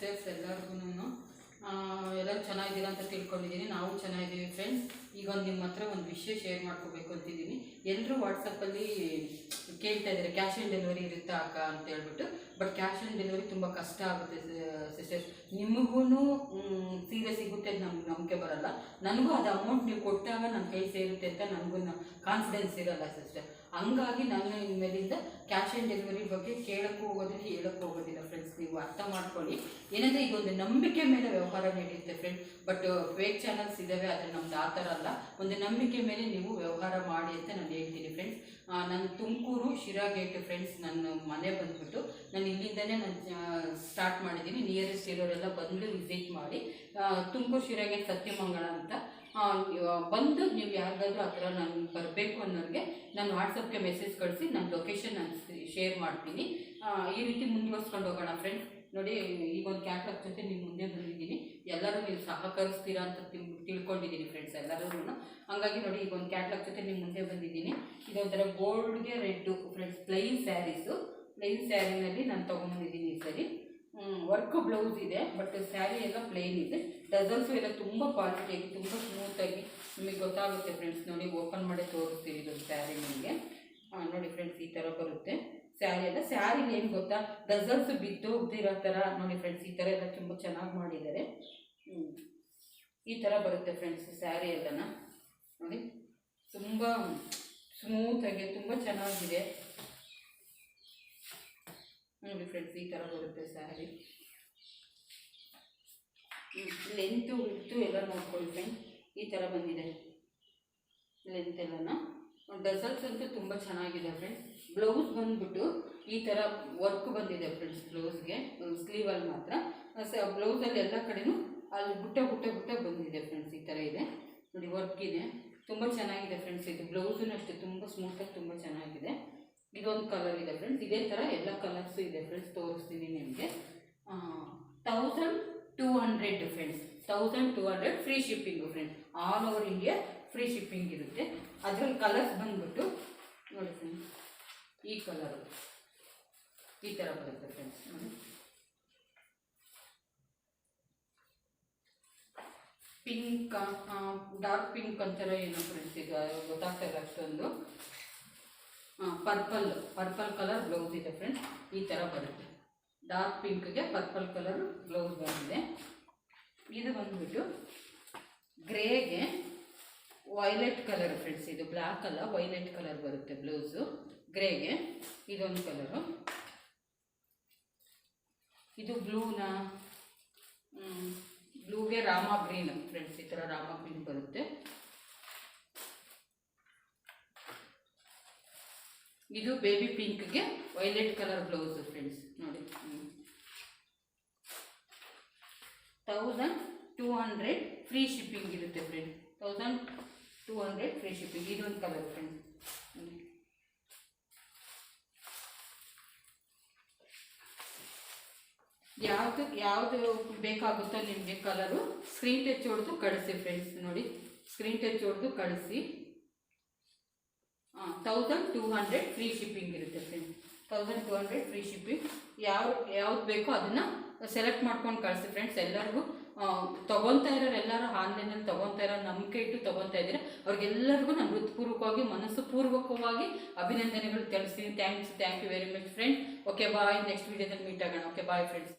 Sisters ಎಲ್ಲರಿಗೂ ಎಲ್ಲರೂ ಚೆನ್ನಾಗಿದ್ದೀರಾ ಅಂತ ತಿಳ್ಕೊಂಡಿದ್ದೀನಿ. ನಾವು ಚೆನ್ನಾಗಿದ್ದೀವಿ ಫ್ರೆಂಡ್ಸ್ ಈಗ ಒಂದು ನಿಮ್ಮ ಹತ್ರ ಒಂದು ವಿಷಯ ಶೇರ್ ಮಾಡ್ಕೋಬೇಕು ಅಂತಿದ್ದೀನಿ. ಎಲ್ಲರೂ ವಾಟ್ಸಪ್ಪಲ್ಲಿ ಕೇಳ್ತಾ ಇದ್ದಾರೆ ಕ್ಯಾಶ್ ಆನ್ ಡೆಲಿವರಿ ಇರುತ್ತಾ ಅಕ್ಕ? ಅಂತ ಹೇಳ್ಬಿಟ್ಟು. ಬಟ್ ಕ್ಯಾಶ್ ಆನ್ ಡೆಲಿವರಿ ತುಂಬ ಕಷ್ಟ ಆಗುತ್ತೆ ಸಿಸ್ಟರ್ಸ್ ನಿಮಗೂ ಸೀರೆ ಸಿಗುತ್ತೆ ಅಂತ ನಮ್ಗೆ ನಂಬಿಕೆ ಬರಲ್ಲ. ನನಗೂ ಅದು ಅಮೌಂಟ್ ನೀವು ಕೊಟ್ಟಾಗ ನನ್ನ ಕೈ ಸೇರುತ್ತೆ ಅಂತ ನನಗೂ ಕಾನ್ಫಿಡೆನ್ಸ್ ಇರಲ್ಲ ಸಿಸ್ಟರ್ ಹಂಗಾಗಿ ನಾನು ಇನ್ಮೇಲಿಂದ ಕ್ಯಾಶ್ ಆನ್ ಡೆಲಿವರಿ ಬಗ್ಗೆ ಕೇಳಕ್ಕೂ ಹೋಗೋದಿಲ್ಲ, ಹೇಳಕ್ಕೂ ಹೋಗೋದಿಲ್ಲ ಫ್ರೆಂಡ್ಸ್ ನೀವು ಅರ್ಥ ಮಾಡ್ಕೊಳ್ಳಿ. ಏನಂದರೆ ಈಗ ಒಂದು ನಂಬಿಕೆ ಮೇಲೆ ವ್ಯವಹಾರ ನಡೆಯುತ್ತೆ ಫ್ರೆಂಡ್ಸ್ ಬಟ್ ಫೇಕ್ ಚಾನಲ್ಸ್ ಇದ್ದಾವೆ ಆದರೆ ನಮ್ದು ಆ ಥರ ಅಲ್ಲ. ಒಂದು ನಂಬಿಕೆ ಮೇಲೆ ನೀವು ವ್ಯವಹಾರ ಮಾಡಿ ಅಂತ ನಾನು ಹೇಳ್ತೀನಿ ಫ್ರೆಂಡ್ಸ್ ನಾನು ತುಮಕೂರು ಶಿರಾ ಗೇಟ್ ಫ್ರೆಂಡ್ಸ್ ನನ್ನ ಮನೆ ಬಂದ್ಬಿಟ್ಟು ನಾನು ಇಲ್ಲಿಂದನೇ ನಾನು ಸ್ಟಾರ್ಟ್ ಮಾಡಿದ್ದೀನಿ. ನಿಯರೆಸ್ಟ್ ಇರೋರೆಲ್ಲ ಬಂದು ವಿಸಿಟ್ ಮಾಡಿ. ತುಮಕೂರು ಶಿರಾ ಗೇಟ್ ಸತ್ಯಮಂಗಳ ಅಂತ ಬಂದು ನೀವು ಯಾರಿಗಾದ್ರೂ ಆ ಥರ ನಾನು ಬರಬೇಕು ಅನ್ನೋರಿಗೆ ನಾನು ವಾಟ್ಸಪ್ಗೆ ಮೆಸೇಜ್ ಕಳಿಸಿ ನನ್ನ ಲೊಕೇಶನ್ ನಾನು ಶೇರ್ ಮಾಡ್ತೀನಿ. ಈ ರೀತಿ ಮುಂದುವರ್ಸ್ಕೊಂಡು ಹೋಗೋಣ ಫ್ರೆಂಡ್ಸ್ ನೋಡಿ, ಈಗ ಒಂದು ಕ್ಯಾಟ್ಲಾಗ್ ಜೊತೆ ನಿಮ್ಮ ಮುಂದೆ ಬಂದಿದ್ದೀನಿ. ಎಲ್ಲರೂ ನೀವು ಸಹಕರಿಸ್ತೀರಾ ಅಂತ ತಿಳ್- ತಿಳ್ಕೊಂಡಿದ್ದೀನಿ ಫ್ರೆಂಡ್ಸ್ ಎಲ್ಲರೂ ಹಾಗಾಗಿ ನೋಡಿ, ಈಗ ಒಂದು ಕ್ಯಾಟ್ಲಾಗ್ ಜೊತೆ ನಿಮ್ಮ ಮುಂದೆ ಬಂದಿದ್ದೀನಿ. ಇದೊಂಥರ ಗೋಲ್ಡ್ಗೆ red friends plain saris plain ಸ್ಯಾರಿನಲ್ಲಿ ನಾನು ತೊಗೊಂಬಂದಿದ್ದೀನಿ ಈ ಸರಿ. ವರ್ಕ್ ಬ್ಲೌಸ್ ಇದೆ, ಬಟ್ ಸ್ಯಾರಿ ಎಲ್ಲ ಪ್ಲೇನ್ ಇದೆ. ಡಜಲ್ಸು ಎಲ್ಲ ತುಂಬ ಕ್ವಾಲಿಟಿಯಾಗಿ ತುಂಬ ಸ್ಮೂತಾಗಿ ನಿಮಗೆ ಗೊತ್ತಾಗುತ್ತೆ ಫ್ರೆಂಡ್ಸ್ ನೋಡಿ ಓಪನ್ ಮಾಡಿ ತೋರಿಸ್ತೀವಿ ಇದು ಸ್ಯಾರಿ ನಿಮಗೆ. ನೋಡಿ ಫ್ರೆಂಡ್ಸ್ ಈ ಥರ ಬರುತ್ತೆ. ಸ್ಯಾರಿ ಎಲ್ಲ, ಸ್ಯಾರಿ ಏನು ಗೊತ್ತಾ? ಡಜಲ್ಸ್ ಬಿದ್ದು ಥರ ನೋಡಿ ಫ್ರೆಂಡ್ಸ್ ಈ ಥರ ಎಲ್ಲ ತುಂಬ ಚೆನ್ನಾಗಿ ಮಾಡಿದ್ದಾರೆ. ಈ ಥರ ಬರುತ್ತೆ ಫ್ರೆಂಡ್ಸ್ ಸ್ಯಾರಿ ಎಲ್ಲನ. ನೋಡಿ, ತುಂಬ ಸ್ಮೂತಾಗಿ ತುಂಬ ಚೆನ್ನಾಗಿದೆ. ನೋಡಿ ಫ್ರೆಂಡ್ಸ್ ಈ ಥರ ಬರುತ್ತೆ ಸ್ಯಾರಿ ಲೆಂತು ವಿಡ್ತು ಎಲ್ಲ ನೋಡ್ಕೊಳ್ಳಿ ಫ್ರೆಂಡ್ಸ್ ಈ ಥರ ಬಂದಿದೆ. ಲೆಂತ್ ಎಲ್ಲನ. ಡಸಲ್ಸ್ ಅಂತೂ ತುಂಬ ಚೆನ್ನಾಗಿದೆ ಫ್ರೆಂಡ್ಸ್ ಬ್ಲೌಸ್ ಬಂದ್ಬಿಟ್ಟು ಈ ಥರ ವರ್ಕ್ ಬಂದಿದೆ ಫ್ರೆಂಡ್ಸ್ ಬ್ಲೌಸ್ಗೆ ಸ್ಲೀವಲ್ಲಿ ಮಾತ್ರ. ಸ ಬ್ಲೌಸಲ್ಲಿ ಎಲ್ಲ ಕಡೆಯೂ ಅಲ್ಲಿ ಬುಟ್ಟ ಬುಟ್ಟ ಬುಟ್ಟ ಬಂದಿದೆ ಫ್ರೆಂಡ್ಸ್ ಈ ಥರ ಇದೆ. ನೋಡಿ ವರ್ಕ್ ಇದೆ. ತುಂಬ ಚೆನ್ನಾಗಿದೆ ಫ್ರೆಂಡ್ಸ್ ಇದು ಬ್ಲೌಸೂ ಅಷ್ಟೇ, ತುಂಬ ಸ್ಮೂತಾಗಿ ತುಂಬ ಚೆನ್ನಾಗಿದೆ. ಇದೊಂದು ಕಲರ್ ಇದೆ ಫ್ರೆಂಡ್ಸ್ ಇದೇ ಥರ ಎಲ್ಲ ಕಲರ್ಸು ಇದೆ ಫ್ರೆಂಡ್ಸ್ ತೋರಿಸ್ತೀನಿ ನಿಮಗೆ. Thousand two hundred friends thousand two hundred free shipping friends all over India free shipping ಇರುತ್ತೆ. ಅದ್ರಲ್ಲಿ ಕಲರ್ಸ್ ಬಂದ್ಬಿಟ್ಟು ನೋಡಿ ಫ್ರೆಂಡ್ಸ್ ಈ ಕಲರು ಈ ಥರ ಬರುತ್ತೆ ಫ್ರೆಂಡ್ಸ್ ಪಿಂಕ್ ಡಾರ್ಕ್ ಪಿಂಕ್ ಅಂತಾರ ಏನೋ ಫ್ರೆಂಡ್ಸ್ ಇದು ಗೊತ್ತಾಗ್ತಾ ಇಲ್ಲ ಅಷ್ಟೊಂದು. ಪರ್ಪಲ್ ಪರ್ಪಲ್ ಕಲರ್ ಬ್ಲೌಸ್ ಇದೆ ಫ್ರೆಂಡ್ಸ್ ಈ ಥರ ಬರುತ್ತೆ. ಡಾರ್ಕ್ ಪಿಂಕ್ಗೆ ಪರ್ಪಲ್ ಕಲರ್ ಬ್ಲೌಸ್ ಬಂದಿದೆ. ಇದು ಬಂದ್ಬಿಟ್ಟು ಗ್ರೇಗೆ ವೈಲೆಟ್ ಕಲರ್ ಫ್ರೆಂಡ್ಸ್ ಇದು ಬ್ಲ್ಯಾಕ್ ಅಲ್ಲ ವೈಲೆಟ್ ಕಲರ್ ಬರುತ್ತೆ ಬ್ಲೌಸು ಗ್ರೇಗೆ ಇದೊಂದು ಕಲರು ಇದು ಬ್ಲೂನ ಬ್ಲೂಗೆ ರಾಮ ಗ್ರೀನ್ ಫ್ರೆಂಡ್ಸ್ ಈ ಥರ ರಾಮ ಗ್ರೀನ್ ಬರುತ್ತೆ. ಇದು ಬೇಬಿ ಪಿಂಕ್ಗೆ ವೈಲೆಟ್ ಕಲರ್ ಬ್ಲೌಸ್ ಫ್ರೆಂಡ್ಸ್ ನೋಡಿ. Thousand two hundred free shipping ಇರುತ್ತೆ friends thousand two hundred free shipping ಇದೊಂದು ಕಲರ್ ಫ್ರೆಂಡ್ಸ್ ಯಾವುದು ಯಾವುದು ಬೇಕಾಗುತ್ತೋ ನಿಮಗೆ ಕಲರು ಸ್ಕ್ರೀನ್ ಟಚ್ ಹೊಡೆದು ಕಳಿಸಿ ಫ್ರೆಂಡ್ಸ್ ನೋಡಿ. ಸ್ಕ್ರೀನ್ ಟಚ್ ಹೊಡೆದು ಕಳಿಸಿ. Thousand two hundred free shipping ಇರುತ್ತೆ friends thousand two hundred free shipping ಯಾವ, ಯಾವ್ದು ಬೇಕೋ ಅದನ್ನು ಸೆಲೆಕ್ಟ್ ಮಾಡ್ಕೊಂಡು ಕಳಿಸಿ ಫ್ರೆಂಡ್ಸ್ ಎಲ್ಲರಿಗೂ ತೊಗೊತಾ ಇರೋರು ಎಲ್ಲರೂ ಆನ್ಲೈನಲ್ಲಿ ತೊಗೊತಾ ಇರೋ ನಂಬಿಕೆ ಇಟ್ಟು ತೊಗೊತಾ ಇದ್ದೀರಾ, ಅವ್ರಿಗೆಲ್ಲರಿಗೂ ನಾನು ಹೃತ್ಪೂರ್ವಕವಾಗಿ ಮನಸ್ಸು ಪೂರ್ವಕವಾಗಿ ಅಭಿನಂದನೆಗಳು ತಿಳಿಸ್ತೀನಿ. Thanks thank you very much friend okay bye next ವೀಡಿಯೋದಲ್ಲಿ ಮೀಟ್ ಆಗೋಣ. Okay bye friends